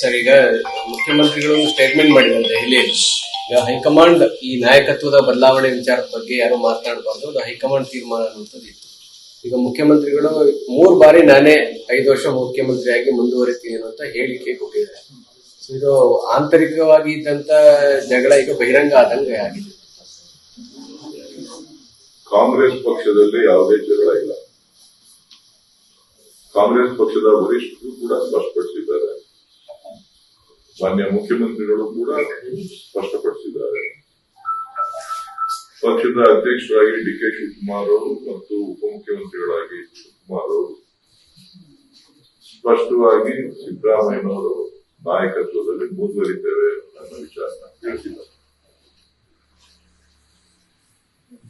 Sir, ಈಗ ಮುಖ್ಯಮಂತ್ರಿಗಳು statement ಮಾಡಿದ್ದಾರೆ ದೆಹಲಿಯಲ್ಲಿ. ಹೈಕಮಾಂಡ್ ಈ ನಾಯಕತ್ವದ ಬದಲಾವಣೆ ವಿಚಾರದ ಬಗ್ಗೆ ಯಾರು ಮಾತನಾಡಬಾರ್ದು, ಅದು ಹೈಕಮಾಂಡ್ ತೀರ್ಮಾನ ಅನ್ನುವಂಥದ್ದು ಇತ್ತು ಈಗ ಮುಖ್ಯಮಂತ್ರಿಗಳು ಮೂರು ಬಾರಿ ನಾನೇ ಐದು ವರ್ಷ ಮುಖ್ಯಮಂತ್ರಿಯಾಗಿ ಮುಂದುವರಿತೀನಿ ಅಂತ ಹೇಳಿಕೆ ಕೊಟ್ಟಿದ್ದಾರೆ. ಇದು ಆಂತರಿಕವಾಗಿ ಇದ್ದಂತ ಜಗಳ ಈಗ ಬಹಿರಂಗ ಆದಂಗೆ ಆಗಿದೆ. ಕಾಂಗ್ರೆಸ್ ಪಕ್ಷದಲ್ಲಿ ಯಾವುದೇ ಜಗಳ ಇಲ್ಲ. ಕಾಂಗ್ರೆಸ್ ಪಕ್ಷದ ವರಿಷ್ಠರು ಕೂಡ ಸ್ಪಷ್ಟಪಡಿಸಿದ್ದಾರೆ. ಮಾನ್ಯ ಮುಖ್ಯಮಂತ್ರಿಗಳು ಕೂಡ ಸ್ಪಷ್ಟಪಡಿಸಿದ್ದಾರೆ. ಪಕ್ಷದ ಅಧ್ಯಕ್ಷರಾಗಿ ಡಿ ಕೆ ಶಿವಕುಮಾರ್ ಅವರು ಮತ್ತು ಉಪಮುಖ್ಯಮಂತ್ರಿಗಳಾಗಿ ಶಿವಕುಮಾರ್ ಅವರು. ಸ್ಪಷ್ಟವಾಗಿ ಸಿದ್ದರಾಮಯ್ಯನವರು ನಾಯಕತ್ವದಲ್ಲಿ ಮುಂದುವರಿತೇವೆ ಅನ್ನೋ ವಿಚಾರ ತಿಳಿಸಿದ್ದಾರೆ.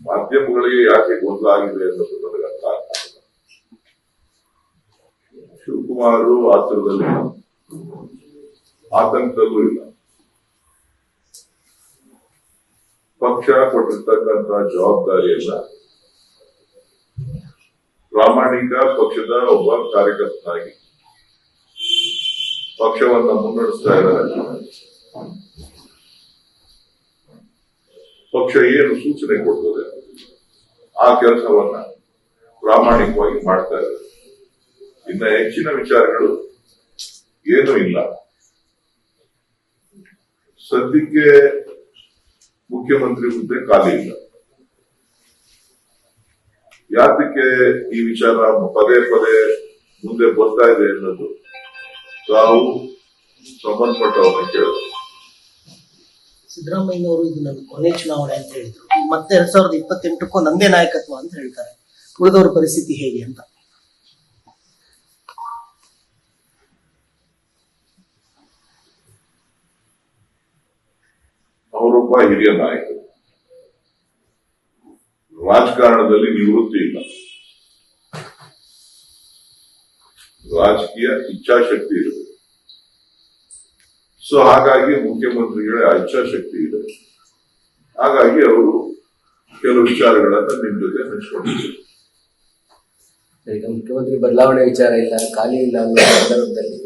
ಮಾಧ್ಯಮಗಳಿಗೆ ಯಾಕೆ ಗೊಂದಲ ಆಗಿದೆ ಅನ್ನೋದು ನನಗೆ ಅರ್ಥ ಆಗ್ತಾ ಇಲ್ಲ. ಶಿವಕುಮಾರ್ ಆತಂಕದಲ್ಲೂ ಇಲ್ಲ. ಪಕ್ಷ ಜವಾಬ್ದಾರಿ ಜವಾಬ್ದಾರಿಯನ್ನ ಪ್ರಾಮಾಣಿಕ ಪಕ್ಷದ ಒಬ್ಬ ಕಾರ್ಯಕರ್ತನಾಗಿ ಪಕ್ಷವನ್ನ ಮುನ್ನಡೆಸ್ತಾ ಇದ್ದಾರೆ. ಪಕ್ಷ ಏನು ಸೂಚನೆ ಕೊಡ್ತದೆ? ಆ ಕೆಲಸವನ್ನ ಪ್ರಾಮಾಣಿಕವಾಗಿ ಮಾಡ್ತಾ ಇದ್ದಾರೆ. ಇನ್ನ ಹೆಚ್ಚಿನ ವಿಚಾರಗಳು ಏನೂ ಇಲ್ಲ. ಸದ್ಯಕ್ಕೆ ಮುಖ್ಯಮಂತ್ರಿ ಹುದ್ದೆ ಖಾಲಿ ಇಲ್ಲ. ಯಾತಕ್ಕೆ ಈ ವಿಚಾರ ಪದೇ ಪದೇ ಮುಂದೆ ಬರ್ತಾ ಇದೆ ಅನ್ನೋದು ತಾವು ಸಂಬಂಧಪಟ್ಟವನ್ನ ಕೇಳಿದ್ರು ಸಿದ್ದರಾಮಯ್ಯನವರು ಇದು ನನ್ನ ಕೊನೆ ಚುನಾವಣೆ ಅಂತ ಹೇಳಿದ್ರು. ಮತ್ತೆ ಎರಡ್ ಸಾವಿರದ ಇಪ್ಪತ್ತೆಂಟಕ್ಕೂ ನಂದೇ ನಾಯಕತ್ವ ಅಂತ ಹೇಳ್ತಾರೆ. ಉಳಿದವ್ರ ಪರಿಸ್ಥಿತಿ ಹೇಗೆ ಅಂತ. ಅವರೊಬ್ಬ ಹಿರಿಯ ನಾಯಕರು. ರಾಜಕಾರಣದಲ್ಲಿ ನಿವೃತ್ತಿ ಇಲ್ಲ. ರಾಜಕೀಯ ಇಚ್ಛಾಶಕ್ತಿ ಇರುತ್ತೆ ಸೊ ಹಾಗಾಗಿ ಮುಖ್ಯಮಂತ್ರಿಗಳ ಇಚ್ಛಾಶಕ್ತಿ ಇದೆ. ಹಾಗಾಗಿ ಅವರು ಕೆಲವು ವಿಚಾರಗಳನ್ನ ನಿಮ್ ಜೊತೆ ಹಂಚ್ಕೊಂಡಿದ್ದಾರೆ. ಮುಖ್ಯಮಂತ್ರಿ ಬದಲಾವಣೆ ವಿಚಾರ ಇಲ್ಲ, ಖಾಲಿ ಇಲ್ಲ ಅನ್ನೋ ಸಂದರ್ಭದಲ್ಲಿ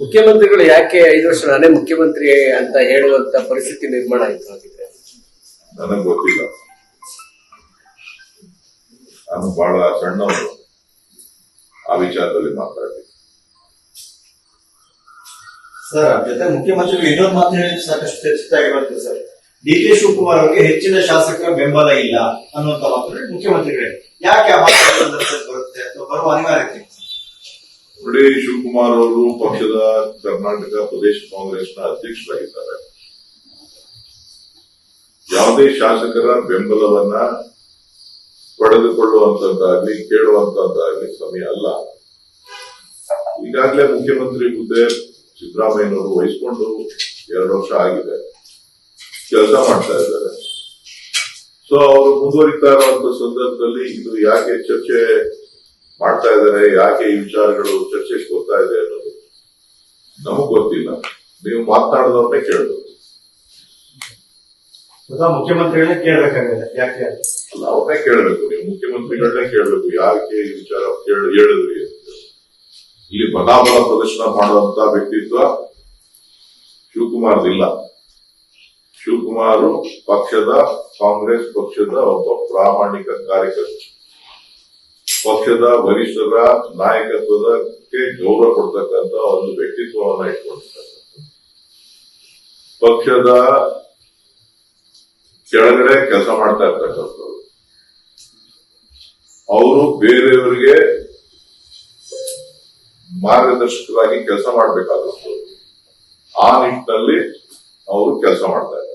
ಮುಖ್ಯಮಂತ್ರಿಗಳು ಯಾಕೆ ಐದು ವರ್ಷ ನಾನೇ ಮುಖ್ಯಮಂತ್ರಿ ಅಂತ ಹೇಳುವಂತ ಪರಿಸ್ಥಿತಿ ನಿರ್ಮಾಣ ಆಯ್ತು ಹಾಗಿದ್ರೆ? ನನಗೆ ಗೊತ್ತಿಲ್ಲ. ನಾನು ಬಹಳ ಸಣ್ಣವನು. ಆ ವಿಚಾರದಲ್ಲಿ ಮಾತಾಡ್ತೀನಿ. ಸರ್ ಜೊತೆ ಮುಖ್ಯಮಂತ್ರಿಗಳು ಇನ್ನೊಂದು ಮಾತು ಹೇಳಿ ಸಾಕಷ್ಟು ಚರ್ಚಿತಾಗಿ ಬರ್ತದೆ ಸರ್. ಡಿ ಕೆ ಶಿವಕುಮಾರ್ ಅವರಿಗೆ ಹೆಚ್ಚಿನ ಶಾಸಕರ ಬೆಂಬಲ ಇಲ್ಲ ಅನ್ನುವಂತ ಮಾತು ಮುಖ್ಯಮಂತ್ರಿಗಳೇ. ಯಾಕೆ ಆ ಮಾತು ಸಂದರ್ಭದಲ್ಲಿ ಬರುತ್ತೆ ಅಥವಾ ಬರುವ ಅನಿವಾರ್ಯತೆ. ನೋಡಿ ಶಿವಕುಮಾರ್ ಅವರು ಪಕ್ಷದ ಕರ್ನಾಟಕ ಪ್ರದೇಶ ಕಾಂಗ್ರೆಸ್ನ ಅಧ್ಯಕ್ಷರಾಗಿದ್ದಾರೆ. ಯಾವುದೇ ಶಾಸಕರ ಬೆಂಬಲವನ್ನ ಪಡೆದುಕೊಳ್ಳುವಂತದ್ದಾಗ್ಲಿ, ಕೇಳುವಂತದ್ದಾಗ್ಲಿ ಸಮಯ ಅಲ್ಲ. ಈಗಾಗಲೇ ಮುಖ್ಯಮಂತ್ರಿ ಹುದ್ದೆ ಸಿದ್ದರಾಮಯ್ಯನವರು ವಹಿಸಿಕೊಂಡು ಎರಡು ವರ್ಷ ಆಗಿದೆ. ಕೆಲಸ ಮಾಡ್ತಾ ಇದ್ದಾರೆ. ಸೊ ಅವರು ಮುಂದುವರಿತಾ ಇರುವಂತ ಸಂದರ್ಭದಲ್ಲಿ ಇದು ಯಾಕೆ ಚರ್ಚೆ ಮಾಡ್ತಾ ಇದ್ದಾರೆ ಯಾಕೆ ಈ ವಿಚಾರಗಳು ಚರ್ಚೆಗೆ ಬರ್ತಾ ಇದೆ ಅನ್ನೋದು ನಮಗ್ ಗೊತ್ತಿಲ್ಲ. ನೀವು ಮಾತನಾಡಿದವ್ರನ್ನೇ ಕೇಳಬೇಕು. ಮುಖ್ಯಮಂತ್ರಿಗಳೇ ಕೇಳಬೇಕಾಗಿದೆ ಯಾಕೆ. ಅಲ್ಲ ಅವ್ರನ್ನೇ ಕೇಳಬೇಕು. ನೀವು ಮುಖ್ಯಮಂತ್ರಿಗಳನ್ನೇ ಕೇಳಬೇಕು. ಯಾಕೆ ಈ ವಿಚಾರ ಹೇಳಿದ್ರಿ ಇಲ್ಲಿ ಬಲಾಬಲ ಪ್ರದರ್ಶನ ಮಾಡುವಂತ ವ್ಯಕ್ತಿತ್ವ ಶಿವಕುಮಾರ್ ಶಿವಕುಮಾರ್ದಿಲ್ಲ. ಶಿವಕುಮಾರ್ ಪಕ್ಷದ ಕಾಂಗ್ರೆಸ್ ಪಕ್ಷದ ಒಬ್ಬ ಪ್ರಾಮಾಣಿಕ ಕಾರ್ಯಕರ್ತ. ಪಕ್ಷದ ವರಿಷ್ಠರ ನಾಯಕತ್ವದಕ್ಕೆ ಗೌರವ ಕೊಡ್ತಕ್ಕಂತ ಒಂದು ವ್ಯಕ್ತಿತ್ವವನ್ನ ಇಟ್ಕೊಂಡಿರ್ತಕ್ಕಂಥ ಪಕ್ಷದ ಕೆಳಗಡೆ ಕೆಲಸ ಮಾಡ್ತಾ ಇರ್ತಕ್ಕಂಥವ್ರು. ಅವರು ಬೇರೆಯವರಿಗೆ ಮಾರ್ಗದರ್ಶಕರಾಗಿ ಕೆಲಸ ಮಾಡಬೇಕಾದಂಥವ್ರು ಆ ನಿಟ್ಟಿನಲ್ಲಿ ಅವರು ಕೆಲಸ ಮಾಡ್ತಾ ಇದ್ದಾರೆ.